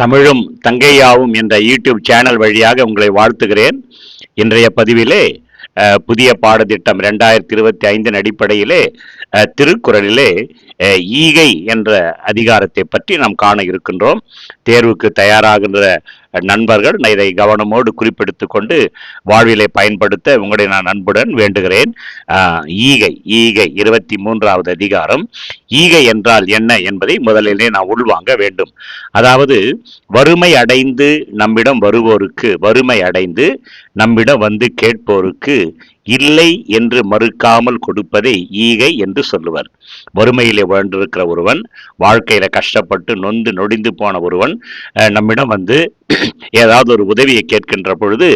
தமிழும் தங்கையாவும் என்ற YouTube channel வழியாக உங்களை வாழ்த்துகிறேன். இன்றைய பதிவிலே புதிய பாடத்திட்டம் ரெண்டாயிரத்தி இருபத்தி ஐந்தின் அடிப்படையிலே திருக்குறளிலே ஈகை என்ற அதிகாரத்தை பற்றி நாம் காண இருக்கின்றோம். தேர்வுக்கு தயாராகின்ற நண்பர்கள் இதை கவனமோடு குறிப்பெடுத்துக் கொண்டு வாழ்விலை பயன்படுத்த உங்களை நான் அன்புடன் வேண்டுகிறேன். ஈகை ஈகை இருபத்தி மூன்றாவது அதிகாரம். ஈகை என்றால் என்ன என்பதை முதலிலே நான் உள்வாங்க வேண்டும். அதாவது வறுமை அடைந்து நம்மிடம் வருவோருக்கு வறுமை அடைந்து நம்மிடம் வந்து கேட்போருக்கு இல்லை என்று மறுக்காமல் கொடுப்பதை ஈகை என்று சொல்லுவர். வறுமையிலே வாழ்ந்திருக்கிற ஒருவன் வாழ்க்கையில கஷ்டப்பட்டு நொந்து நொடிந்து போன ஒருவன் நம்மிடம் வந்து ஏதாவது ஒரு உதவியை கேட்கின்ற பொழுது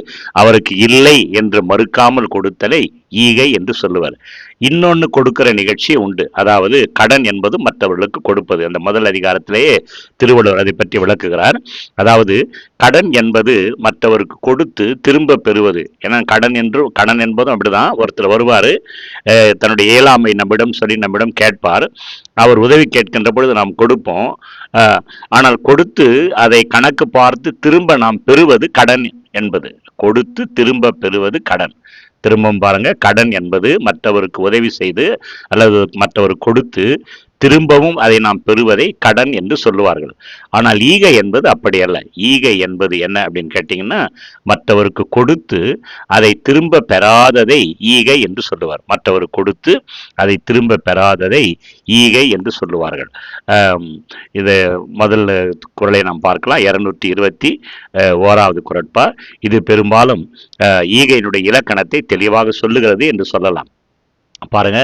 அவருக்கு இல்லை என்று மறுக்காமல் கொடுத்தலை ஈகை என்று சொல்லுவார். இன்னொன்று கொடுக்கிற நிகழ்ச்சி உண்டு. அதாவது கடன் என்பது மற்றவர்களுக்கு கொடுப்பது. அந்த முதல் அதிகாரத்திலேயே திருவள்ளுவர் அதை பற்றி விளக்குகிறார். அதாவது கடன் என்பது மற்றவருக்கு கொடுத்து திரும்ப பெறுவது. ஏன்னா கடன் என்று கடன் என்பதும் அப்படிதான். ஒருத்தர் வருவார் தன்னுடைய இயலாமை நம்மிடம் சொல்லி நம்மிடம் கேட்பார். அவர் உதவி கேட்கின்ற பொழுது நாம் கொடுப்போம். ஆனால் கொடுத்து அதை கணக்கு பார்த்து திரும்ப நாம் பெறுவது கடன் என்பது. கொடுத்து திரும்ப பெறுவது கடன். திரும்பவும் பாருங்க கடன் என்பது மற்றவருக்கு உதவி செய்து அல்லது மற்றவர் கொடுத்து திரும்பவும் அதை நாம் பெறுவதை கடன் என்று சொல்லுவார்கள். ஆனால் ஈகை என்பது அப்படி அல்ல ஈகை என்பது என்ன அப்படின்னு கேட்டிங்கன்னா மற்றவருக்கு கொடுத்து அதை திரும்ப பெறாததை ஈகை என்று சொல்லுவார். மற்றவர் கொடுத்து அதை திரும்ப பெறாததை ஈகை என்று சொல்லுவார்கள். இது முதல் குரலை நாம் பார்க்கலாம். இரநூற்றி இருபத்தி ஓராவது குரட்பா. இது பெரும்பாலும் ஈகையினுடைய இலக்கணத்தை தெளிவாக சொல்லுகிறது என்று சொல்லலாம். பாருங்க.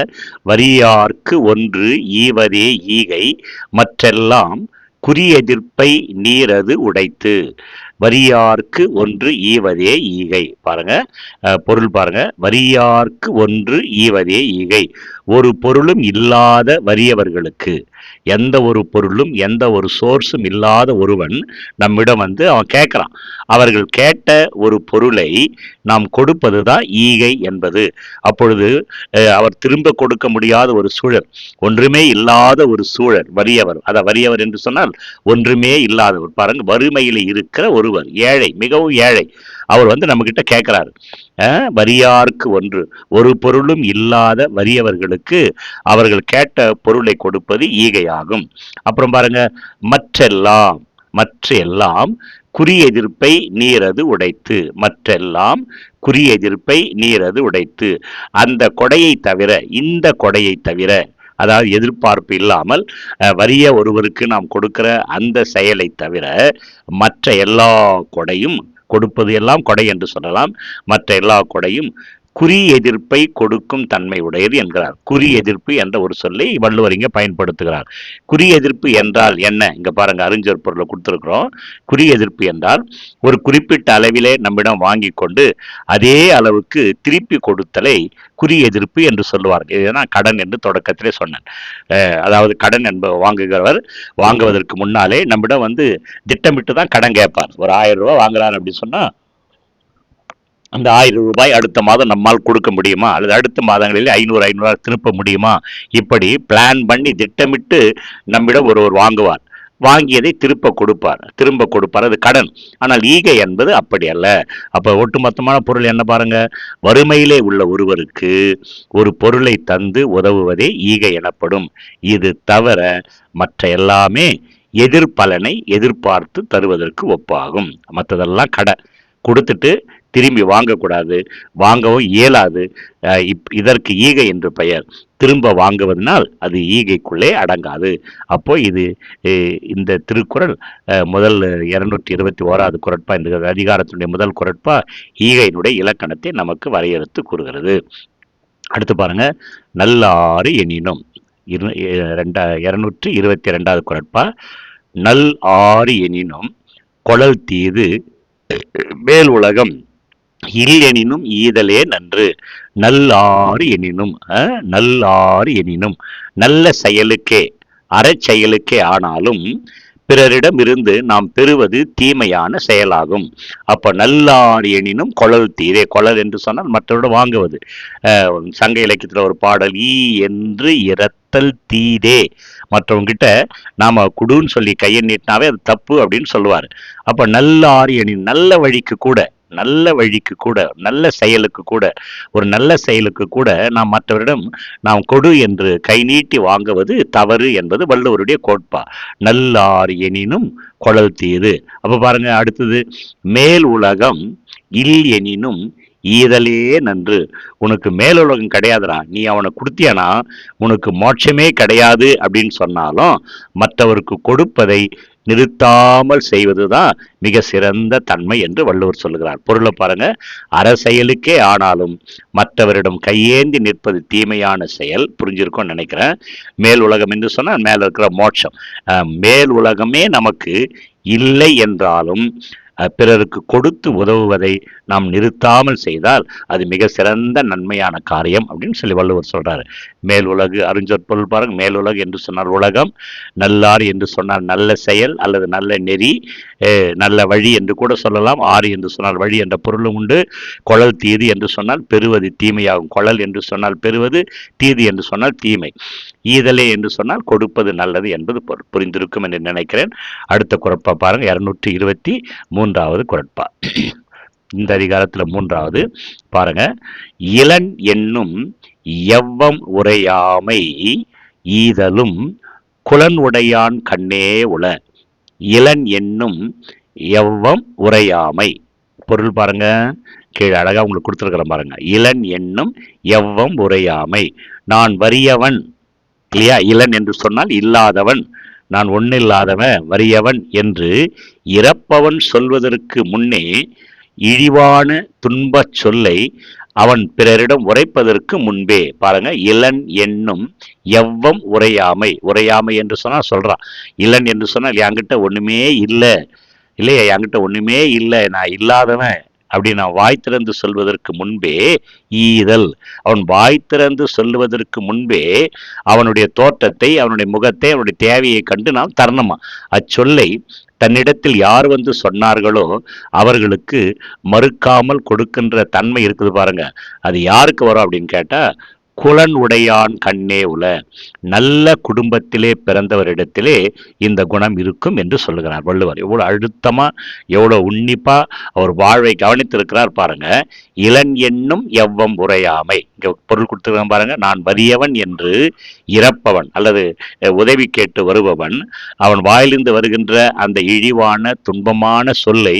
வரியார்க்கு ஒன்று ஈவதே ஈகை மற்றெல்லாம் குறியெதிர்ப்பை நீரது உடைத்து. வரியார்க்கு ஒன்று ஈவதே ஈகை. பாருங்க. அஹ், பொருள் பாருங்க. வரியார்க்கு ஒன்று ஈவதே ஈகை. ஒரு பொருளும் இல்லாத வறியவர்களுக்கு எந்த ஒரு பொருளும் எந்த ஒரு சோர்ஸும் இல்லாத ஒருவன் நம்மிடம் வந்து அவன் கேட்குறான். அவர்கள் கேட்ட ஒரு பொருளை நாம் கொடுப்பது தான் ஈகை என்பது. அப்பொழுது அவர் திரும்ப கொடுக்க முடியாத ஒரு சூழல் ஒன்றுமே இல்லாத ஒரு சூழல் வறியவர் அதை வறியவர் என்று சொன்னால் ஒன்றுமே இல்லாதவர். பாருங்க வறுமையில் இருக்கிற ஒருவர் ஏழை மிகவும் ஏழை. அவர் வந்து நம்மக்கிட்ட கேட்குறாரு. வரியார்க்கு ஒன்று. ஒரு பொருளும் இல்லாத வறியவர்களுக்கு அவர்கள் கேட்ட பொருளை கொடுப்பது ஈகையாகும். அப்புறம் பாருங்க மற்றெல்லாம் மற்றெல்லாம் குறி குறியெதிர்ப்பை நீரது உடைத்து. மற்றெல்லாம் குறியெதிர்ப்பை நீரது உடைத்து. அந்த கொடையை தவிர இந்த கொடையை தவிர அதாவது எதிர்பார்ப்பு இல்லாமல் வரிய வறிய ஒருவருக்கு நாம் கொடுக்கிற அந்த செயலை தவிர மற்ற எல்லா கொடையும் கொடுப்பது எல்லாம் கொடை என்று சொல்லலாம். மற்ற எல்லா கொடையும் குறி எதிர்ப்பை கொடுக்கும் தன்மை உடையது என்கிறார். குறி எதிர்ப்பு என்ற ஒரு சொல்லை வள்ளுவர் இங்கே பயன்படுத்துகிறார். குறி எதிர்ப்பு என்றால் என்ன? இங்கே பாருங்கள் அறிஞர் பொருளை கொடுத்துருக்குறோம். குறி எதிர்ப்பு என்றால் ஒரு குறிப்பிட்ட அளவிலே நம்மிடம் வாங்கி கொண்டு அதே அளவுக்கு திருப்பி கொடுத்தலை குறி எதிர்ப்பு என்று சொல்லுவார் இதுதான் கடன் என்று தொடக்கத்திலே சொன்னேன். அதாவது கடன் என்ப வாங்குகிறவர் வாங்குவதற்கு முன்னாலே நம்மிடம் வந்து திட்டமிட்டு தான் கடன் கேட்பார். ஒரு ஆயிரம் ரூபா வாங்குறாரு அப்படின்னு சொன்னால் அந்த ஆயிரம் ரூபாய் அடுத்த மாதம் நம்மால் கொடுக்க முடியுமா? அல்லது அடுத்த மாதங்களில் ஐநூறு ஐநூறு திருப்ப முடியுமா? இப்படி பிளான் பண்ணி திட்டமிட்டு நம்மிடம் ஒருவர் வாங்குவார். வாங்கியதை திருப்ப கொடுப்பார். திரும்ப கொடுப்பார். அது கடன். ஆனால் ஈகை என்பது அப்படி அல்ல. அப்போ ஒட்டுமொத்தமான பொருள் என்ன பாருங்க? வறுமையிலே உள்ள ஒருவருக்கு ஒரு பொருளை தந்து உதவுவதே ஈகை எனப்படும். இது தவிர மற்ற எல்லாமே எதிர்பலனை எதிர்பார்த்து தருவதற்கு ஒப்பாகும். மற்றதெல்லாம் கடை. கொடுத்துட்டு திரும்பி வாங்கக்கூடாது வாங்கவும் இயலாது. இப் இதற்கு ஈகை என்று பெயர். திரும்ப வாங்குவதனால் அது ஈகைக்குள்ளே அடங்காது. அப்போ இது இந்த திருக்குறள் முதல் இருநூற்றி இருபத்தி ஓராவது குரட்பா இந்த அதிகாரத்தினுடைய முதல் குரட்பா ஈகையினுடைய இலக்கணத்தை நமக்கு வரையறுத்து கூறுகிறது. அடுத்து பாருங்க. நல்லாறு எனினும் இரு- ரெண்டா இருநூற்றி இருபத்தி ரெண்டாவது குரட்பா நல் ஆறு எனினும் கொழல் தீது மேல் உலகம் இல் எனினும் ஈதலே நன்று. நல்லாறு எனினும் நல்லாறு எனினும். நல்ல செயலுக்கே அறச்செயலுக்கே ஆனாலும் பிறரிடம் இருந்து நாம் பெறுவது தீமையான செயலாகும். அப்போ நல்லார் எனினும் கொழல் தீரே கொழல் என்று சொன்னால் மற்றவரோட வாங்குவது. சங்க இலக்கியத்தில் ஒரு பாடல் ஈ என்று இரத்தல் தீதே. மற்றவங்கிட்ட நாம் குடுன்னு சொல்லி கையை நீட்டினாவே அது தப்பு அப்படின்னு சொல்லுவார். அப்போ நல்லார் எனின் நல்ல வழிக்கு கூட நல்ல வழிக்கு கூட நல்ல செயலுக்கு கூட ஒரு நல்ல செயலுக்கு கூட நாம் மற்றவரிடம் நாம் கொடு என்று கை நீட்டி வாங்குவது தவறு என்பது வள்ளுவருடைய கோட்பா. நல்லார் எனினும் குழல் தீது. அப்போ பாருங்க அடுத்தது மேல் உலகம் இல் எனினும் ஈதலே நன்று. உனக்கு மேலுலகம் கிடையாதுடா. நீ அவனை கொடுத்தியானா? உனக்கு மோட்சமே கிடையாது அப்படின்னு சொன்னாலும் மற்றவருக்கு கொடுப்பதை நிறுத்தாமல் செய்வதுதான் மிக சிறந்த தன்மை என்று வள்ளுவர் சொல்லுகிறார். பொருளை பாருங்க. அரசெயலுக்கே ஆனாலும் மற்றவரிடம் கையேந்தி நிற்பது தீமையான செயல். புரிஞ்சிருக்கும்னு நினைக்கிறேன். மேல் உலகம் என்று சொன்னால் மேல இருக்கிற மோட்சம். மேல் உலகமே நமக்கு இல்லை என்றாலும் பிறருக்கு கொடுத்து உதவுவதை நாம் நிறுத்தாமல் செய்தால் அது மிக சிறந்த நன்மையான காரியம் அப்படின்னு சொல்லி வள்ளுவர் சொல்கிறார் மேல் உலகு அறிஞ்சொற்பொருள் பாருங்க மேல் உலகு என்று சொன்னால் உலகம் நல்லார் என்று சொன்னால் நல்ல செயல் அல்லது நல்ல நெறி நல்ல வழி என்று கூட சொல்லலாம் ஆறு என்று சொன்னால் வழி என்ற பொருளும் உண்டு குழல் தீது என்று சொன்னால் பெறுவது தீமையாகும் குழல் என்று சொன்னால் பெறுவது தீது என்று சொன்னால் தீமை. ஈதலே என்று சொன்னால் கொடுப்பது நல்லது என்பது பொருள். புரிந்திருக்கும் என்று நினைக்கிறேன். அடுத்த குரப்பா பாருங்க. இரநூற்றி இருபத்தி மூன்றாவது குரட்பா. இந்த அதிகாரத்தில் மூன்றாவது பாருங்க. இளன் என்னும் எவ்வம் உரையாமை ஈதலும் குலன் உடையான் கண்ணே உள. இளன் என்னும் எவ்வம் உரையாமை. பொருள் பாருங்க. கீழே அழகாக உங்களுக்கு கொடுத்துருக்குறேன் பாருங்க. இளன் என்னும் எவ்வம் உரையாமை. நான் வறியவன் இல்லையா? இளன் என்று சொன்னால் இல்லாதவன். நான் ஒன்னில்லாதவன் வறியவன் என்று இறப்பவன் சொல்வதற்கு முன்னே இழிவான துன்பச் சொல்லை அவன் பிறரிடம் உரைப்பதற்கு முன்பே. பாருங்க இளன் என்னும் எவ்வம் உரையாமை. உரையாமை என்று சொன்னால் சொல்கிறான் இளன் என்று சொன்னால் என்கிட்ட ஒன்றுமே இல்லை. இல்லையா? என்கிட்ட ஒன்றுமே இல்லை. நான் இல்லாதவன். அப்படி நான் வாய் திறந்து சொல்வதற்கு முன்பே ஈதல். அவன் வாய் திறந்து சொல்லுவதற்கு முன்பே அவனுடைய தோற்றத்தை அவனுடைய முகத்தை அவனுடைய தேவையை கண்டு நாம் தரணுமா? அச்சொல்லை தன்னிடத்தில் யார் வந்து சொன்னார்களோ அவர்களுக்கு மறுக்காமல் கொடுக்கின்ற தன்மை இருக்குது பாருங்க. அது யாருக்கு வரும் அப்படின்னு கேட்டால் குலன் உடையான் கண்ணே உல. நல்ல குடும்பத்திலே பிறந்தவரிடத்திலே இந்த குணம் இருக்கும் என்று சொல்லுகிறார் வள்ளுவர். எவ்வளோ அழுத்தமாக எவ்வளோ உன்னிப்பாக அவர் வாழ்வை கவனித்திருக்கிறார் பாருங்க. இளன் என்னும் எவ்வம் உரையாமை. இங்கே பொருள் கொடுத்துருக்கான் பாருங்க. நான் வறியவன் என்று இறப்பவன் அல்லது உதவி கேட்டு வருபவன். அவன் வாயிலிருந்து வருகின்ற அந்த இழிவான துன்பமான சொல்லை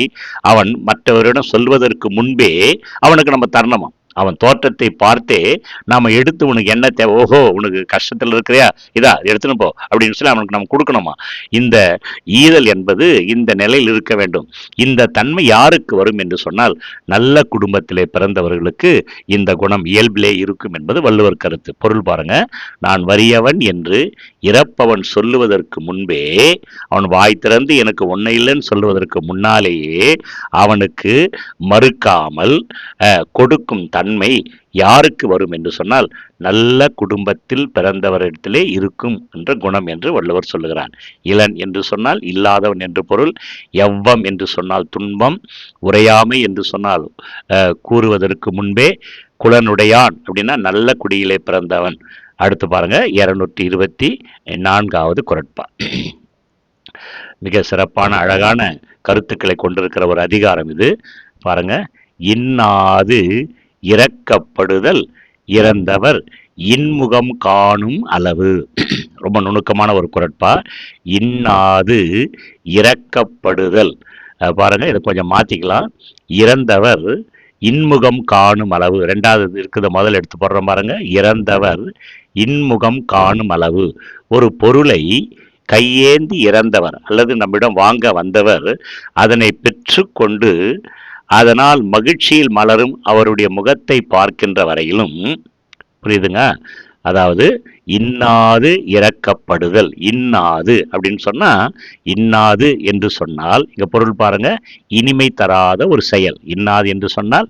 அவன் மற்றவரிடம் சொல்வதற்கு முன்பே அவனுக்கு நம்ம தரணுமா? அவன் தோற்றத்தை பார்த்தே நாம் எடுத்து உனக்கு என்ன தேவை? ஓஹோ உனக்கு கஷ்டத்தில் இருக்கிறியா? இதா எடுத்துன்னு போ அப்படின்னு சொல்லி அவனுக்கு நம்ம கொடுக்கணுமா? இந்த ஈதல் என்பது இந்த நிலையில் இருக்க வேண்டும். இந்த தன்மை யாருக்கு வரும் என்று சொன்னால் நல்ல குடும்பத்திலே பிறந்தவர்களுக்கு இந்த குணம் இயல்பிலே இருக்கும் என்பது வள்ளுவர் கருத்து. பொருள் பாருங்க நான் வறியவன் என்று இறப்பவன் சொல்லுவதற்கு முன்பே அவன் வாய் திறந்து எனக்கு ஒன்றை இல்லைன்னு சொல்லுவதற்கு முன்னாலேயே அவனுக்கு மறுக்காமல் கொடுக்கும் தன் நன்மை யாருக்கு வரும் என்று சொன்னால் நல்ல குடும்பத்தில் பிறந்தவரிடத்திலே இருக்கும் என்ற குணம் என்று வள்ளுவர் சொல்லுகிறான் இளன் என்று சொன்னால் இல்லாதவன் என்று பொருள் எவ்வம் என்று சொன்னால் துன்பம் உரையாமை என்று சொன்னால் கூறுவதற்கு முன்பே குலனுடையான் அப்படின்னா நல்ல குடியிலே பிறந்தவன். அடுத்து பாருங்க இருநூற்றி இருபத்தி நான்காவது குரட்பா. மிக சிறப்பான அழகான கருத்துக்களை கொண்டிருக்கிற ஒரு அதிகாரம் இது. பாருங்க இன்னாது இறக்கப்படுதல் இறந்தவர் இன்முகம் காணும் அளவு. ரொம்ப நுணுக்கமான ஒரு குரட்பா. இன்னாது இறக்கப்படுதல் பாருங்க இதை கொஞ்சம் மாற்றிக்கலாம் இறந்தவர் இன்முகம் காணும் அளவு. ரெண்டாவது இருக்குது முதல் எடுத்து போடுறோம் பாருங்க. இறந்தவர் இன்முகம் காணும் அளவு. ஒரு பொருளை கையேந்தி இறந்தவர் அல்லது நம்மிடம் வாங்க வந்தவர் அதனை பெற்றுக்கொண்டு அதனால் மகிழ்ச்சியில் மலரும் அவருடைய முகத்தை பார்க்கின்ற வரையிலும் புரியுதுங்க? அதாவது இன்னாது இறக்கப்படுதல் இன்னாது அப்படின்னு சொன்னால் இன்னாது என்று சொன்னால் இங்கே பொருள் பாருங்க இனிமை தராத ஒரு செயல். இன்னாது என்று சொன்னால்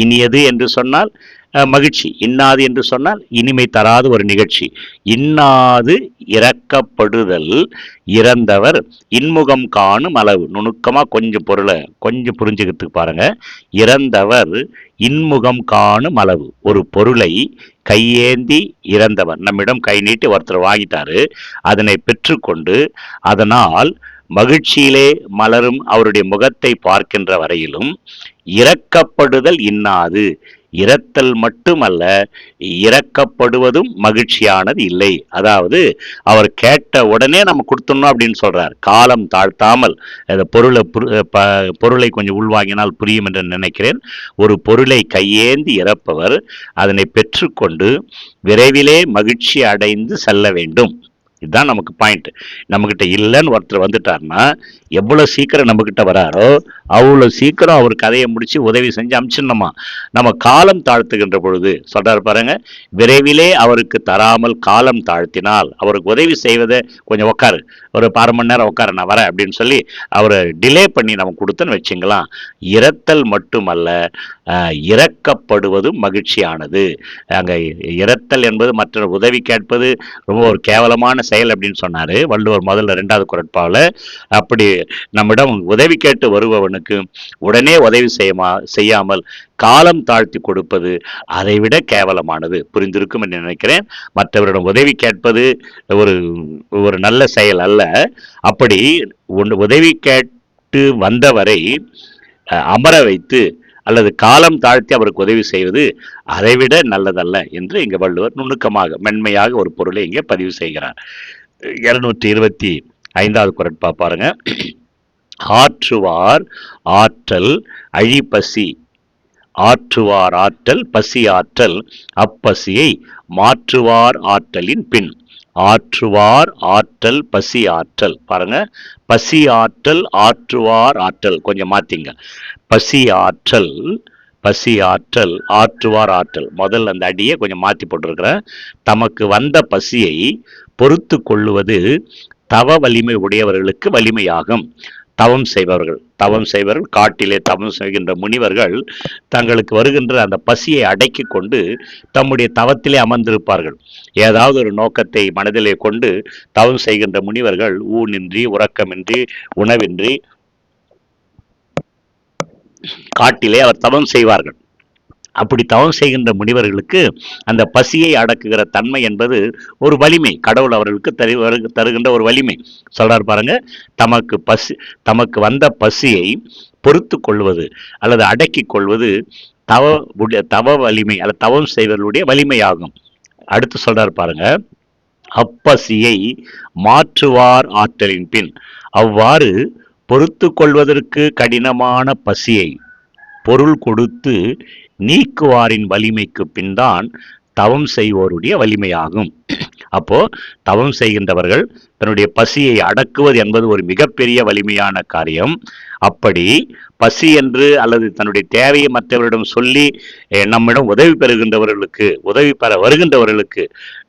இனியது என்று சொன்னால் மகிழ்ச்சி. இன்னாது என்று சொன்னால் இனிமை தராத ஒரு நிகழ்ச்சி. இன்னாது இறக்கப்படுதல் இறந்தவர் இன்முகம் காணும் அளவு. நுணுக்கமாக கொஞ்சம் பொருளை கொஞ்சம் புரிஞ்சுக்கிறதுக்கு பாருங்க. இறந்தவர் இன்முகம் காணும் அளவு. ஒரு பொருளை கையேந்தி இறந்தவர். நம்மிடம் கை நீட்டி ஒருத்தர் வாங்கிட்டாரு. அதனை பெற்றுக்கொண்டு அதனால் மகிழ்ச்சியிலே மலரும் அவருடைய முகத்தை பார்க்கின்ற வரையிலும் இறக்கப்படுதல் இன்னாது. இறத்தல் மட்டுமல்ல இறக்கப்படுவதும் மகிழ்ச்சியானது இல்லை. அதாவது அவர் கேட்ட உடனே நம்ம கொடுத்துடணும் அப்படின்னு சொல்கிறார் காலம் தாழ்த்தாமல் அந்த பொருளை ப- பொருளை கொஞ்சம் உள்வாங்கினால் புரியும் என்று நினைக்கிறேன். ஒரு பொருளை கையேந்தி இறப்பவர் அதனை பெற்றுக்கொண்டு விரைவிலே மகிழ்ச்சி அடைந்து செல்ல வேண்டும். இதுதான் நமக்கு பாயிண்ட் நம்மக்கிட்ட இல்லைன்னு ஒருத்தர் வந்துட்டாருன்னா எவ்வளோ சீக்கிரம் நம்மக்கிட்ட வராரோ அவ்வளோ சீக்கிரம் அவர் கதையை முடித்து உதவி செஞ்சு அமிச்சிடணுமா? நம்ம காலம் தாழ்த்துகின்ற பொழுது சொல்கிறார் பாருங்க விரைவிலே அவருக்கு தராமல் காலம் தாழ்த்தினால் அவருக்கு உதவி செய்வதை கொஞ்சம் உட்காரு ஒரு அரை மணி நேரம் உட்கார நான் வரேன் அப்படின்னு சொல்லி அவரை டிலே பண்ணி நம்ம கொடுத்தோன்னு வச்சுங்களாம் இறத்தல் மட்டுமல்ல இறக்கப்படுவதும் மகிழ்ச்சியானது. அங்கே இறத்தல் என்பது மற்ற உதவி கேட்பது ரொம்ப ஒரு கேவலமான செயல் அப்படின்னு சொன்னார். வள்ளுவர் முதல்ல ரெண்டாவது குரட்பாவில் அப்படி நம்மிடம் உதவி கேட்டு வருபவனுக்கு உடனே உதவி செய்யமா செய்யாமல் காலம் தாழ்த்தி கொடுப்பது அதைவிட கேவலமானது. புரிந்திருக்கும் என்று நினைக்கிறேன். மற்றவரிடம் உதவி கேட்பது ஒரு ஒரு நல்ல செயல் அல்ல. அப்படி ஒன்று உதவி கேட்டு வந்தவரை அமர வைத்து அல்லது காலம் தாழ்த்தி அவருக்கு உதவி செய்வது அதைவிட நல்லதல்ல என்று இங்க வள்ளுவர் நுணுக்கமாக மென்மையாக ஒரு பொருளை இங்கே பதிவு செய்கிறார். இருநூற்றி இருபத்தி ஐந்தாவது குரட்பா பாருங்க. ஆற்றுவார் ஆற்றல் அழிப்பசி ஆற்றுவார் ஆற்றல் பசி ஆற்றல் அப்பசியை மாற்றுவார் ஆற்றலின் பின். ஆற்றுவார் ஆற்றல் பசி ஆற்றல். பாருங்க. பசி ஆற்றல் ஆற்றுவார் ஆற்றல். கொஞ்சம் மாத்திங்க. பசி ஆற்றல் பசி ஆற்றல் ஆற்றுவார் ஆற்றல். முதல்ல அந்த அடியை கொஞ்சம் மாற்றி போட்டிருக்கிறேன். தமக்கு வந்த பசியை பொறுத்து கொள்ளுவது தவ வலிமை உடையவர்களுக்கு வலிமையாகும். தவம் செய்பவர்கள். தவம் செய்பவர்கள் காட்டிலே தவம் செய்கின்ற முனிவர்கள் தங்களுக்கு வருகின்ற அந்த பசியை அடக்கி கொண்டு தம்முடைய தவத்திலே அமர்ந்திருப்பார்கள். ஏதாவது ஒரு நோக்கத்தை மனதிலே கொண்டு தவம் செய்கின்ற முனிவர்கள் ஊனின்றி உறக்கமின்றி உணவின்றி காட்டிலே அவர் தவம் செய்வார்கள். அப்படி தவம் செய்கின்ற முனிவர்களுக்கு அந்த பசியை அடக்குகிற தன்மை என்பது ஒரு வலிமை. கடவுள் அவர்களுக்கு தரு தருகின்ற ஒரு வலிமை. சொல்றார் பாருங்க தமக்கு பசி தமக்கு வந்த பசியை பொறுத்து கொள்வது அல்லது அடக்கி கொள்வது தவ உடைய- தவ வலிமை அல்லது தவம் செய்வர்களுடைய வலிமையாகும். அடுத்து சொல்றார் பாருங்க அப்பசியை மாற்றுவார் ஆற்றலின் பின். அவ்வாறு பொறுத்து கொள்வதற்கு கடினமான பசியை பொருள் கொடுத்து நீக்குவாரின் வலிமைக்கு பின்தான் தவம் செய்வோருடைய வலிமையாகும். அப்போ தவம் செய்கின்றவர்கள் தன்னுடைய பசியை அடக்குவது என்பது ஒரு மிகப்பெரிய வலிமையான காரியம். அப்படி பசி என்று அல்லது தன்னுடைய தேவையை மற்றவரிடம் சொல்லி நம்மிடம் உதவி பெறுகின்றவர்களுக்கு உதவி பெற வருகின்றவர்களுக்கு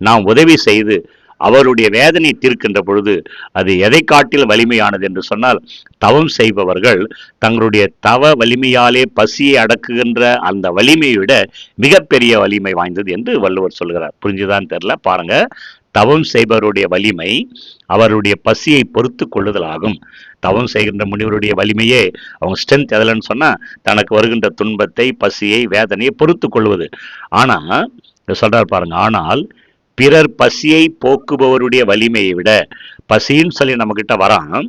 நாம் உதவி செய்து அவருடைய வேதனை தீர்க்கின்ற பொழுது அது எதை காட்டில் வலிமையானது என்று சொன்னால் தவம் செய்பவர்கள் தங்களுடைய தவ வலிமையாலே பசியை அடக்குகின்ற அந்த வலிமையை விட மிகப்பெரிய வலிமை வாய்ந்தது என்று வள்ளுவர் சொல்கிறார். புரிஞ்சுதான் தெரில பாருங்க. தவம் செய்பவருடைய வலிமை அவருடைய பசியை பொறுத்து கொள்ளுதல் ஆகும் தவம் செய்கின்ற முனிவருடைய வலிமையே அவங்க ஸ்ட்ரென்த் எதிலன்னு சொன்னால் தனக்கு வருகின்ற துன்பத்தை பசியை வேதனையை பொறுத்து கொள்வது. ஆனால் சொல்கிறார் பாருங்க. ஆனால் பிறர் பசியை போக்குபவருடைய வலிமையை விட பசின்னு சொல்லி நம்மக்கிட்ட வரான்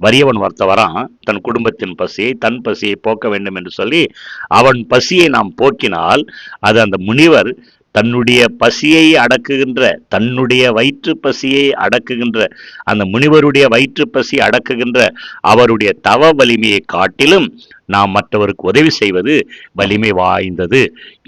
வறியவன் ஒருத்த வரான் தன் குடும்பத்தின் பசியை தன் பசியை போக்க வேண்டும் என்று சொல்லி அவன் பசியை நாம் போக்கினால் அது அந்த முனிவர் தன்னுடைய பசியை அடக்குகின்ற தன்னுடைய வயிற்று பசியை அடக்குகின்ற அந்த முனிவருடைய வயிற்று பசி அடக்குகின்ற அவருடைய தவ வலிமையை காட்டிலும் நாம் மற்றவருக்கு உதவி செய்வது வலிமை வாய்ந்தது.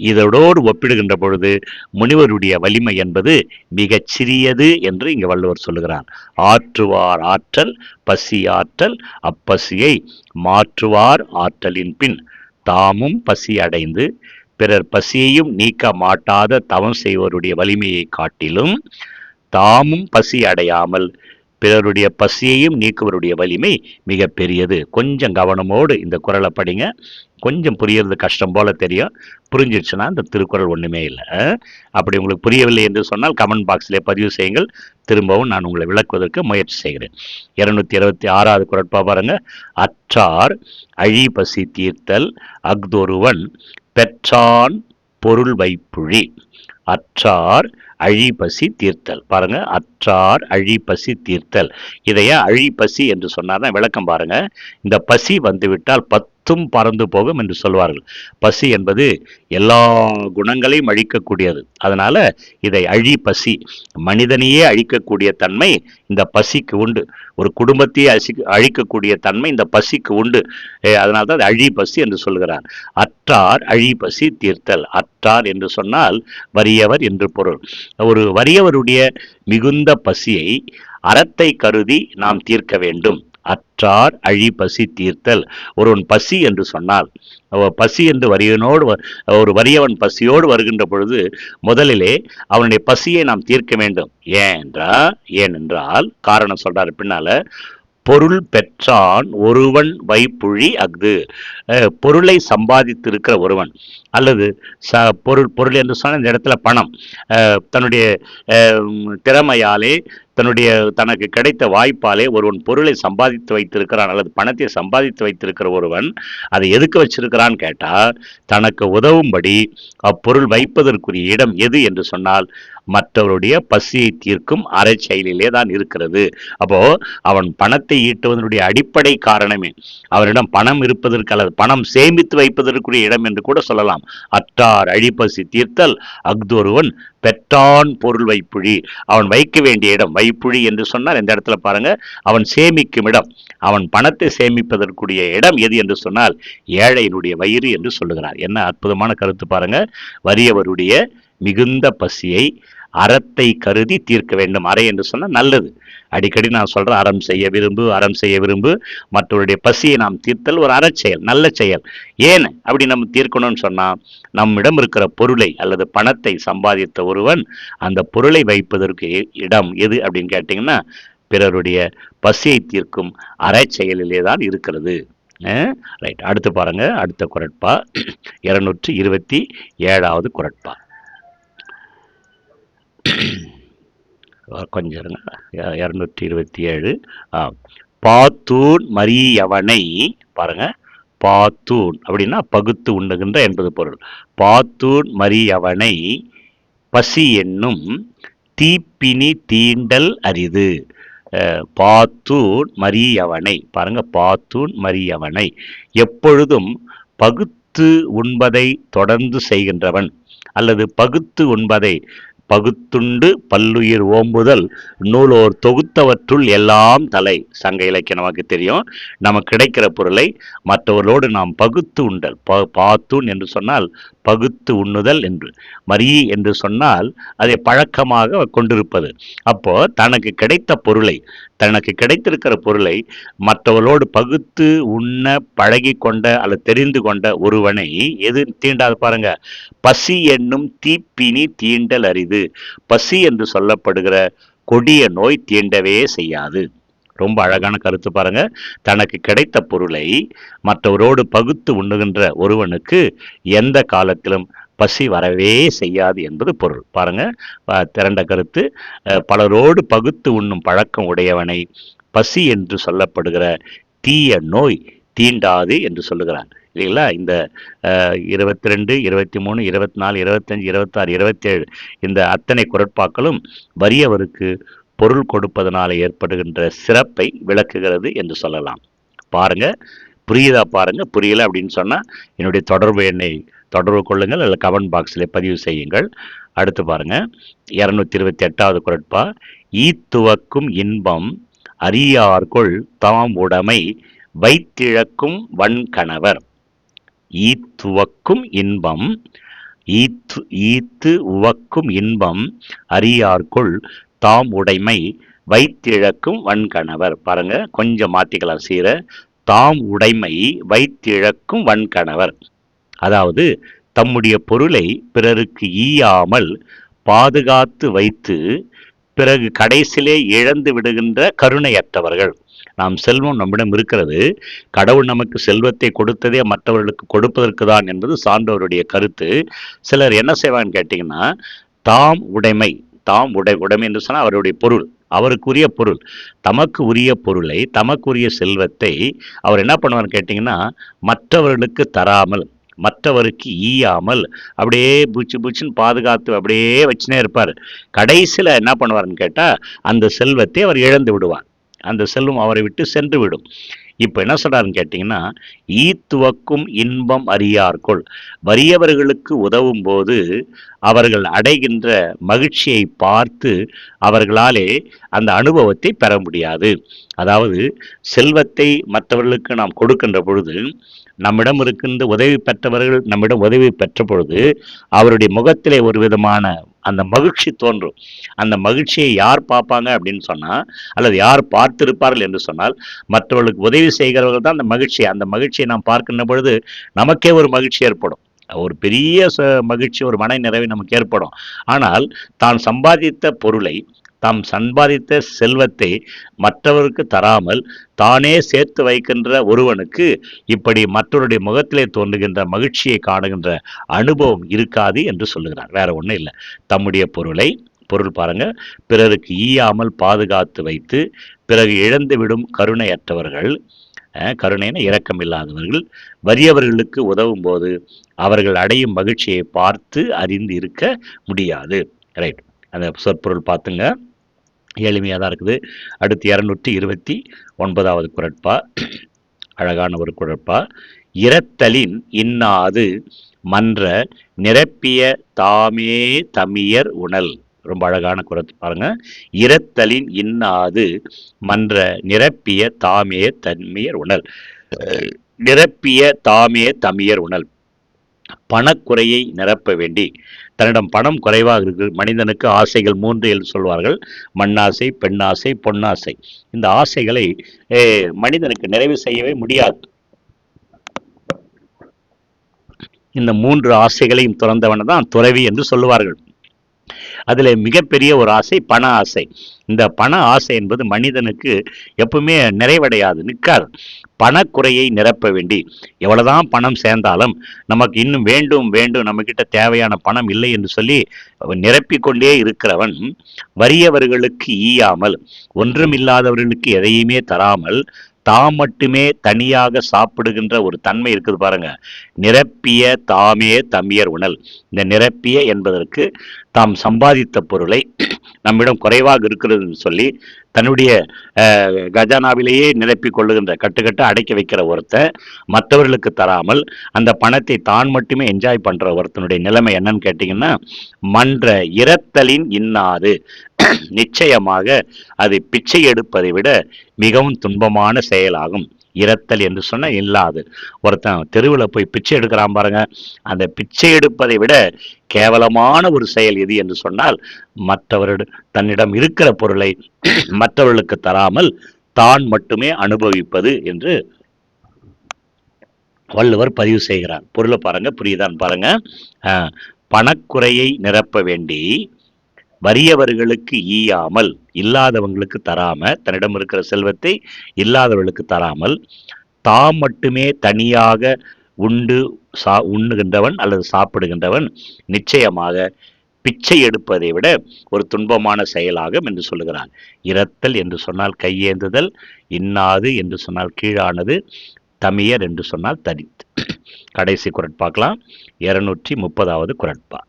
இதோடு ஒப்பிடுகின்ற பொழுது முனிவருடைய வலிமை என்பது மிகச் சிறியது என்று இங்கு வள்ளுவர் சொல்லுகிறார். ஆற்றுவார் ஆற்றல் பசி ஆற்றல் அப்பசியை மாற்றுவார் ஆற்றலின் பின் தாமும் பசி அடைந்து பிறர் பசியையும் நீக்க மாட்டாத தவம் செய்வருடைய வலிமையை காட்டிலும் தாமும் பசி அடையாமல் பிறருடைய பசியையும் நீக்குவருடைய வலிமை மிக பெரியது. கொஞ்சம் கவனமோடு இந்த குரலை படிங்க. கொஞ்சம் புரியறது கஷ்டம் போல தெரியும். புரிஞ்சிடுச்சுன்னா இந்த திருக்குறள் ஒன்றுமே இல்லை. அப்படி உங்களுக்கு புரியவில்லை என்று சொன்னால் கமெண்ட் பாக்ஸில் பதிவு செய்யுங்கள். திரும்பவும் நான் உங்களை விளக்குவதற்கு முயற்சி செய்கிறேன். இருநூத்தி இருபத்தி ஆறாவது குரட்பா பாருங்க. அற்றார் அழி பசி தீர்த்தல் அக்தொருவன் பெற்றான் பொருள் வைப்புழி. அற்றார் அழிபசி தீர்த்தல். பாருங்க அற்றார் அழிபசி தீர்த்தல். இதையே அழிபசி என்று சொன்னார்னா விளக்கம் பாருங்க. இந்த பசி வந்துவிட்டால் பத்தும் பறந்து போகும் என்று சொல்வார்கள். பசி என்பது எல்லா குணங்களையும் அழிக்கக்கூடியது. அதனால் இதை அழி பசி மனிதனையே அழிக்கக்கூடிய தன்மை இந்த பசிக்கு உண்டு. ஒரு குடும்பத்தையே அசி அழிக்கக்கூடிய தன்மை இந்த பசிக்கு உண்டு. அதனால தான் அழி பசி என்று சொல்கிறார். அற்றார் அழி பசி தீர்த்தல். அற்றார் என்று சொன்னால் வறியவர் என்று பொருள். ஒரு வறியவருடைய மிகுந்த பசியை அறத்தை கருதி நாம் தீர்க்க வேண்டும். அற்றார் அழி பசி தீர்த்தல். ஒருவன் பசி என்று சொன்னால் பசி என்று வரியனோடு ஒரு வறியவன் பசியோடு வருகின்ற பொழுது முதலிலே அவனுடைய பசியை நாம் தீர்க்க வேண்டும். ஏன் என்றால் ஏனென்றால் காரணம் சொல்றாரு பின்னால பொருள் பெற்றான் ஒருவன் வைப்புழி அஃது. பொருளை சம்பாதித்திருக்கிற ஒருவன் அல்லது ச பொருள் பொருள் என்று சொன்ன இந்த இடத்துல பணம். தன்னுடைய திறமையாலே தன்னுடைய தனக்கு கிடைத்த வாய்ப்பாலே ஒருவன் பொருளை சம்பாதித்து வைத்திருக்கிறான் அல்லது பணத்தை சம்பாதித்து வைத்திருக்கிற ஒருவன் அதை எதுக்கு வச்சிருக்கிறான்னு கேட்டால் தனக்கு உதவும்படி அப்பொருள் வைப்பதற்குரிய இடம் எது என்று சொன்னால் மற்றவருடைய பசியை தீர்க்கும் அரை செயலிலே தான் இருக்கிறது. அப்போ அவன் பணத்தை ஈட்டுவதனுடைய அடிப்படை காரணமே அவரிடம் பணம் இருப்பதற்கு அல்லது பணம் சேமித்து வைப்பதற்குரிய இடம் என்று கூட சொல்லலாம். அற்றார் அழிப்பசி தீர்த்தல் அக்தொருவன் பெற்றான் பொருள் வைப்புழி. அவன் வைக்க வேண்டிய இடம் வைப்புழி என்று சொன்னால் இந்த இடத்துல பாருங்க? அவன் சேமிக்கும் இடம். அவன் பணத்தை சேமிப்பதற்குரிய இடம் எது என்று சொன்னால் ஏழையினுடைய வயிறு என்று சொல்லுகிறார். என்ன அற்புதமான கருத்து பாருங்க. வறியவருடைய மிகுந்த பசியை அறத்தை கருதி தீர்க்க வேண்டும். அறை என்று சொன்னால் நல்லது. அடிக்கடி நான் சொல்கிறேன் அறம் செய்ய விரும்பு அறம் செய்ய விரும்பு. மற்றவருடைய பசியை நாம் தீர்த்தல் ஒரு அறச்செயல் நல்ல செயல். ஏன் அப்படி நம்ம தீர்க்கணும்னு சொன்னால் நம்மிடம் இருக்கிற பொருளை அல்லது பணத்தை சம்பாதித்த ஒருவன் அந்த பொருளை வைப்பதற்கு இடம் எது அப்படின்னு கேட்டிங்கன்னா பிறருடைய பசியை தீர்க்கும் அறச்செயலிலே தான் இருக்கிறது. ரைட். அடுத்து பாருங்கள் அடுத்த குரட்பா. இருநூற்றி இருபத்தி ஏழாவது குரட்பா. கொஞ்சம் இருங்க. இரநூற்றி இருபத்தி ஏழு ஆ பாத்தூன் மரியவனை பாருங்க. பாத்தூன் அப்படின்னா பகுத்து உண்ணுகின்ற என்பது பொருள். பாத்தூன் மரியவனை பசி என்னும் தீப்பினி தீண்டல் அரிது. பாத்தூன் மரியவனை பாருங்க பாத்தூன் மரியவனை எப்பொழுதும் பகுத்து உண்பதை தொடர்ந்து செய்கின்றவன் அல்லது பகுத்து உண்பதை பகுத்துண்டு பல்லுயிர் ஓம்புதல். நூலோர் தொகுத்தவற்றுள் எல்லாம் தலை. சங்க இலக்கியம் நமக்கு தெரியும். நமக்கு கிடைக்கிற பொருளை மற்றவர்களோடு நாம் பகுத்து உண்டல். ப பாத்துன் என்று சொன்னால் பகுத்து உண்ணுதல் என்று. மரி என்று சொன்னால் அதை பழக்கமாக கொண்டிருப்பது. அப்போ தனக்கு கிடைத்த பொருளை தனக்கு கிடைத்திருக்கிற பொருளை மற்றவர்களோடு பகுத்து உண்ண பழகி கொண்ட அல்லது தெரிந்து கொண்ட ஒருவனை எது தீண்டாது பாருங்க. பசி என்னும் தீப்பினி தீண்டல் அரிது. பசி என்று சொல்லப்படுகிற கொடிய நோய் தீண்டவே செய்யாது. ரொம்ப அழகான கருத்து பாருங்க. தனக்கு கிடைத்த பொருளை மற்றவரோடு பகுத்து உண்ணுகின்ற ஒருவனுக்கு எந்த காலத்திலும் பசி வரவே செய்யாது என்பது பொருள். பாருங்க. திரண்ட கருத்து. பலரோடு பகுத்து உண்ணும் பழக்கம் உடையவனை பசி என்று சொல்லப்படுகிற தீய நோய் தீண்டாது என்று சொல்லுகிறான் இல்லைங்களா? இந்த இருபத்தி ரெண்டு இருபத்தி மூணு இருபத்தி நாலு இருபத்தஞ்சு இருபத்தாறு இருபத்தேழு இந்த அத்தனை குரட்பாக்களும் வறியவருக்கு பொருள் கொடுப்பதனால் ஏற்படுகின்ற சிறப்பை விளக்குகிறது என்று சொல்லலாம். பாருங்க. புரியுதா பாருங்க? புரியல அப்படின்னு சொன்னால் என்னுடைய தொடர்பு எண்ணை தொடர்பு கொள்ளுங்கள். அல்ல கமெண்ட் பாக்ஸில் பதிவு செய்யுங்கள். அடுத்து பாருங்க. இரநூத்தி இருபத்தி எட்டாவது குரட்பா. ஈத்துவக்கும் இன்பம் அரியார்கொள் தாம் உடைமை வைத்திழக்கும் வன்கணவர். ஈத்துவக்கும் இன்பம் ஈத்து ஈத்து உவக்கும் இன்பம் அரியார்கொள் தாம் உடைமை வைத்திழக்கும் வன்கணவர். பாருங்க கொஞ்சம் மாத்திக்கலாம் சீர. தாம் உடைமை வைத்திழக்கும் வன்கணவர். அதாவது தம்முடைய பொருளை பிறருக்கு ஈயாமல் பாதுகாத்து வைத்து பிறகு கடைசியிலே இழந்து விடுகின்ற கருணையற்றவர்கள். நாம் செல்வம் நம்மிடம் இருக்கிறது. கடவுள் நமக்கு செல்வத்தை கொடுத்ததே மற்றவர்களுக்கு கொடுப்பதற்கு தான் என்பது சான்றோருடைய கருத்து. சிலர் என்ன செய்வான்னு கேட்டிங்கன்னா தாம் உடைமை தாம் உடை உடைமை என்று சொன்னால் அவருடைய பொருள் அவருக்குரிய பொருள் தமக்கு உரிய பொருளை தமக்குரிய செல்வத்தை அவர் என்ன பண்ணுவார்னு கேட்டிங்கன்னா மற்றவர்களுக்கு தராமல் மற்றவருக்கு ஈயாமல் அப்படியே பூச்சி பூச்சின்னு பாதுகாத்து அப்படியே வச்சுனே இருப்பார். கடைசியில் என்ன பண்ணுவார்னு கேட்டால் அந்த செல்வத்தை அவர் இழந்து விடுவார். அந்த செல்வம் அவரை விட்டு சென்று விடும் இப்போ என்ன சொல்கிறாருன்னு கேட்டிங்கன்னா ஈத்துவக்கும் இன்பம் அறியார்கொள். வறியவர்களுக்கு உதவும் போது அவர்கள் அடைகின்ற மகிழ்ச்சியை பார்த்து அவர்களாலே அந்த அனுபவத்தை பெற முடியாது. அதாவது செல்வத்தை மற்றவர்களுக்கு நாம் கொடுக்கின்ற பொழுது நம்மிடம் இருக்கின்ற உதவி பெற்றவர்கள் நம்மிடம் உதவி பெற்ற பொழுது அவருடைய முகத்திலே ஒரு விதமான அந்த மகிழ்ச்சி தோன்றும். அந்த மகிழ்ச்சியை யார் பார்ப்பாங்க அப்படின்னு சொன்னால் அல்லது யார் பார்த்திருப்பார்கள் என்று சொன்னால் மற்றவர்களுக்கு உதவி செய்கிறவர்கள் தான் அந்த மகிழ்ச்சி அந்த மகிழ்ச்சியை நாம் பார்க்கின்ற பொழுது நமக்கே ஒரு மகிழ்ச்சி ஏற்படும். ஒரு பெரிய மகிழ்ச்சி ஒரு மன நிறைவு நமக்கு ஏற்படும். ஆனால் தான் சம்பாதித்த பொருளை தாம் சம்பாதித்த செல்வத்தை மற்றவருக்கு தராமல் தானே சேர்த்து வைக்கின்ற ஒருவனுக்கு இப்படி மற்றவருடைய முகத்திலே தோன்றுகின்ற மகிழ்ச்சியை காணுகின்ற அனுபவம் இருக்காது என்று சொல்லுகிறார். வேற ஒன்றும் இல்லை. தம்முடைய பொருளை பொருள் பாருங்க பிறருக்கு ஈயாமல் பாதுகாத்து வைத்து பிறகு இழந்துவிடும் கருணையற்றவர்கள் கருணைன இரக்கம் இல்லாதவர்கள் வறியவர்களுக்கு உதவும் போது அவர்கள் அடையும் மகிழ்ச்சியை பார்த்து அறிந்து இருக்க முடியாது. ரைட் அந்த சொற்பொருள் பார்த்துங்க. எளிமையாக தான் இருக்குது. அடுத்து இரநூற்றி இருபத்தி ஒன்பதாவது குரட்பா. அழகான ஒரு குரட்பா. இரத்தலின் இன்னாது மன்ற நிரப்பிய தாமே தமியர் உணல். ரொம்ப அழகான குரத்து பாருங்க. இரத்தலின் இன்னாது மன்ற நிரப்பிய தாமே தன்மையர் உணல். நிரப்பிய தாமே தமியர் உணல். பணக்குறையை நிரப்ப வேண்டி தன்னிடம் பணம் குறைவாக இருக்கு. மனிதனுக்கு ஆசைகள் மூன்று என்று சொல்வார்கள். மண்ணாசை பெண்ணாசை பொன்னாசை. இந்த ஆசைகளை மனிதனுக்கு நிறைவு செய்யவே முடியாது. இந்த மூன்று ஆசைகளையும் துறந்தவன் தான் துறவி என்று சொல்லுவார்கள். அதில் மிகப்பெரிய ஒரு ஆசை பண ஆசை. இந்த பண ஆசை என்பது மனிதனுக்கு எப்பவுமே நிறைவடையாது நிற்காது. பணக்குறையை நிரப்ப வேண்டி எவ்வளோதான் பணம் சேர்ந்தாலும் நமக்கு இன்னும் வேண்டும் வேண்டும் நம்மக்கிட்ட தேவையான பணம் இல்லை என்று சொல்லி நிரப்பிக்கொண்டே இருக்கிறவன் வறியவர்களுக்கு ஈயாமல் ஒன்றுமில்லாதவர்களுக்கு எதையுமே தராமல் தாம் மட்டுமே தனியாக சாப்பிடுகின்ற ஒரு தன்மை இருக்குது பாருங்க. நிரப்பிய தாமே தமியர் உணல். இந்த நிரப்பிய என்பதற்கு தாம் சம்பாதித்த பொருளை நம்மிடம் குறைவாக இருக்கிறதுன்னு சொல்லி தன்னுடைய கஜானாவிலேயே நிரப்பி கொள்ளுகின்ற கட்டுக்கட்டு அடைக்க வைக்கிற ஒருத்தன் மற்றவர்களுக்கு தராமல் அந்த பணத்தை தான் மட்டுமே என்ஜாய் பண்ணுற ஒருத்தனுடைய நிலைமை என்னன்னு கேட்டிங்கன்னா மன்ற இரத்தலின் இன்னாது. நிச்சயமாக அது பிச்சை எடுப்பதை விட மிகவும் துன்பமான செயலாகும். இரத்தல் என்று சொன்ன இல்லாது. ஒருத்தன் தெருவில் போய் பிச்சை எடுக்கிறான் பாருங்க. அந்த பிச்சை எடுப்பதை விட கேவலமான ஒரு செயல் எது என்று சொன்னால் மற்றவரிடம் தன்னிடம் இருக்கிற பொருளை மற்றவர்களுக்கு தராமல் தான் மட்டுமே அனுபவிப்பது என்று வள்ளுவர் பதிவு செய்கிறார். பொருளை பாருங்க புரியுதான் பாருங்க. பணக்குறையை நிரப்ப வேண்டி வறியவர்களுக்கு ஈயாமல் இல்லாதவங்களுக்கு தராம தன்னிடம் இருக்கிற செல்வத்தை இல்லாதவர்களுக்கு தராமல் தாம் மட்டுமே தனியாக உண்டு சா உண்ணுகின்றவன் அல்லது சாப்பிடுகின்றவன் நிச்சயமாக பிச்சை எடுப்பதை விட ஒரு துன்பமான செயலாகும் என்று சொல்லுகிறான் இரத்தல் என்று சொன்னால் கையேந்துதல் இன்னாது என்று சொன்னால் கீழானது தமியர் என்று சொன்னால் தடித்து கடைசி குரட்பாக்கலாம் இருநூற்றி முப்பதாவது குரட்பா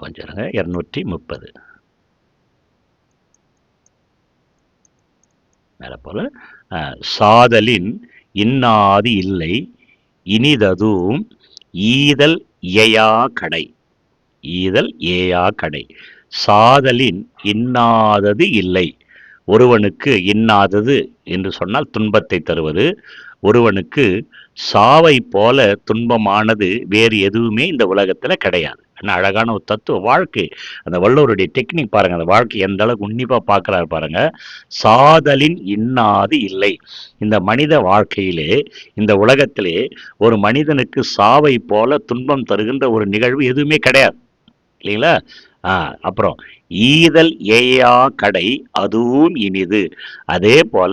கொஞ்சம் இரநூற்றி முப்பது. மேலே போல் சாதலின் இன்னாது இல்லை இனிததும் ஈதல் ஏயா கடை. ஈதல் ஏயா கடை. சாதலின் இன்னாதது இல்லை ஒருவனுக்கு இன்னாதது என்று சொன்னால் துன்பத்தை தருவது. ஒருவனுக்கு சாவை போல துன்பமானது வேறு எதுவுமே இந்த உலகத்தில் கிடையாது. அழகான ஒரு தத்துவ வாழ்க்கை அந்த வல்லவருடைய டெக்னிக் பாருங்க. அந்த வாழ்க்கை எந்த அளவுக்கு உன்னிப்பாக பார்க்குறாரு பாருங்க. சாதலின் இன்னாது இல்லை. இந்த மனித வாழ்க்கையிலே இந்த உலகத்திலே ஒரு மனிதனுக்கு சாவை போல துன்பம் தருகின்ற ஒரு நிகழ்வு எதுவுமே கிடையாது. இல்லைங்களா? ஆ அப்புறம் ஈதல் ஏயா கடை அதுவும் இனிது. அதே போல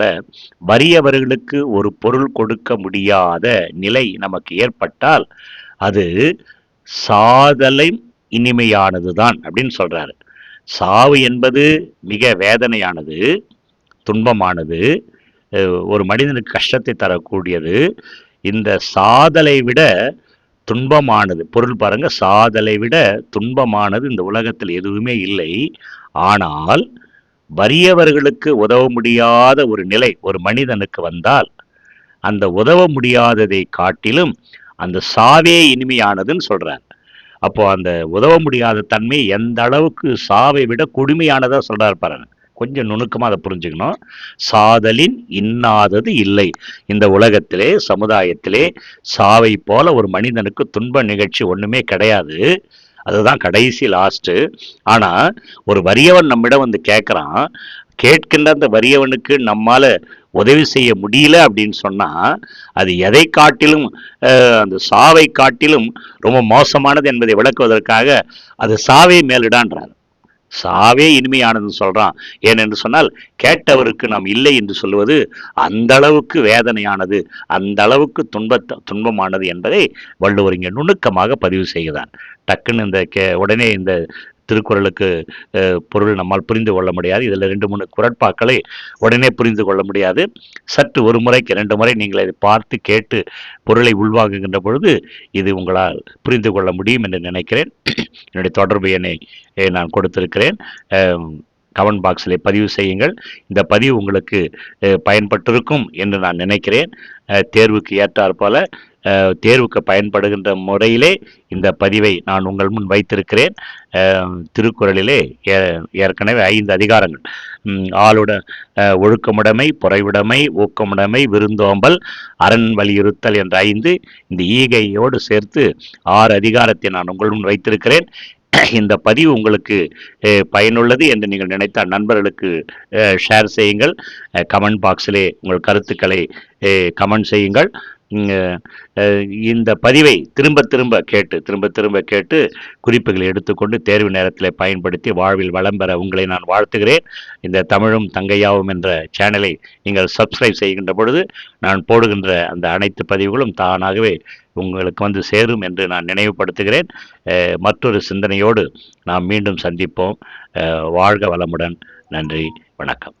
வறியவர்களுக்கு ஒரு பொருள் கொடுக்க முடியாத நிலை நமக்கு ஏற்பட்டால் அது சாதலை இனிமையானதுதான் அப்படின்னு சொல்றாரு. சாவு என்பது மிக வேதனையானது துன்பமானது ஒரு மனிதனுக்கு கஷ்டத்தை தரக்கூடியது. இந்த சாதலை விட துன்பமானது. பொருள் பாருங்க சாதலை விட துன்பமானது இந்த உலகத்தில் எதுவுமே இல்லை. ஆனால் வறியவர்களுக்கு உதவ முடியாத ஒரு நிலை ஒரு மனிதனுக்கு வந்தால் அந்த உதவ முடியாததை காட்டிலும் அந்த சாவே இனிமையானதுன்னு சொல்றார் அப்போ அந்த உதவ முடியாத தன்மை எந்த அளவுக்கு சாவை விட கொடுமையானதாக சொல்றாரு பாருங்க. கொஞ்சம் நுணுக்கமாக அதை புரிஞ்சுக்கணும். சாதலின் இன்னாதது இல்லை. இந்த உலகத்திலே சமுதாயத்திலே சாவை போல ஒரு மனிதனுக்கு துன்ப நிகழ்ச்சி ஒன்றுமே கிடையாது. அதுதான் கடைசி லாஸ்ட்டு ஆனால் ஒரு வறியவன் நம்மிடம் வந்து கேட்குறான் கேட்கின்ற அந்த வறியவனுக்கு நம்மால் உதவி செய்ய முடியல அப்படின்னு சொன்னால் அது எதை காட்டிலும் அந்த சாவை காட்டிலும் ரொம்ப மோசமானது என்பதை விளக்குவதற்காக அது சாவை மேலிடான்றார். சாவே இனிமையானதுன்னு சொல்கிறான் ஏனென்று சொன்னால் கேட்டவருக்கு நாம் இல்லை என்று சொல்வது அந்த அளவுக்கு வேதனையானது அந்த அளவுக்கு துன்பத்தை துன்பமானது என்பதை வள்ளுவர் இங்கே நுணுக்கமாக பதிவு செய்கிறான் டக்குன்னு இந்த கே உடனே இந்த திருக்குறளுக்கு பொருள் நம்மால் புரிந்து கொள்ள முடியாது. இதில் ரெண்டு மூணு குரட்பாக்களை உடனே புரிந்து கொள்ள முடியாது. சற்று ஒரு முறைக்கு ரெண்டு முறை நீங்கள் அதை பார்த்து கேட்டு பொருளை உள்வாங்குகின்ற பொழுது இது உங்களால் புரிந்து கொள்ள முடியும் என்று நினைக்கிறேன். என்னுடைய தொடர்பு எண்ணை நான் கொடுத்திருக்கிறேன். கமெண்ட் பாக்ஸில் பதிவு செய்யுங்கள். இந்த பதிவு உங்களுக்கு பயன்பட்டிருக்கும் என்று நான் நினைக்கிறேன். தேர்வுக்கு ஏற்றாற்போல் தேர்வுக்கு பயன்படுகின்ற முறையிலே இந்த பதிவை நான் உங்கள் முன் வைத்திருக்கிறேன். திருக்குறளிலே ஏற்கனவே ஐந்து அதிகாரங்கள். ஆளுட ஒழுக்கமுடைமை புறைவுடைமை ஊக்கமுடைமை விருந்தோம்பல் அரண் வலியுறுத்தல் என்ற ஐந்து இந்த ஈகையோடு சேர்த்து ஆறு அதிகாரத்தை நான் உங்கள் முன் வைத்திருக்கிறேன். இந்த பதிவு உங்களுக்கு பயனுள்ளது என்று நீங்கள் நினைத்தால் நண்பர்களுக்கு ஷேர் செய்யுங்கள். கமெண்ட் பாக்ஸிலே உங்கள் கருத்துக்களை கமெண்ட் செய்யுங்கள். இந்த பதிவை திரும்ப திரும்ப கேட்டு திரும்ப திரும்ப கேட்டு குறிப்புகளை எடுத்துக்கொண்டு தேர்வு நேரத்தில் பயன்படுத்தி வாழ்வில் வளம் பெற உங்களை நான் வாழ்த்துகிறேன். இந்த தமிழும் தங்கையாவும் என்ற சேனலை நீங்கள் சப்ஸ்கிரைப் செய்கின்ற பொழுது நான் போடுகின்ற அந்த அனைத்து பதிவுகளும் தானாகவே உங்களுக்கு வந்து சேரும் என்று நான் நினைவுபடுத்துகிறேன். மற்றொரு சிந்தனையோடு நாம் மீண்டும் சந்திப்போம். வாழ்க வளமுடன். நன்றி. வணக்கம்.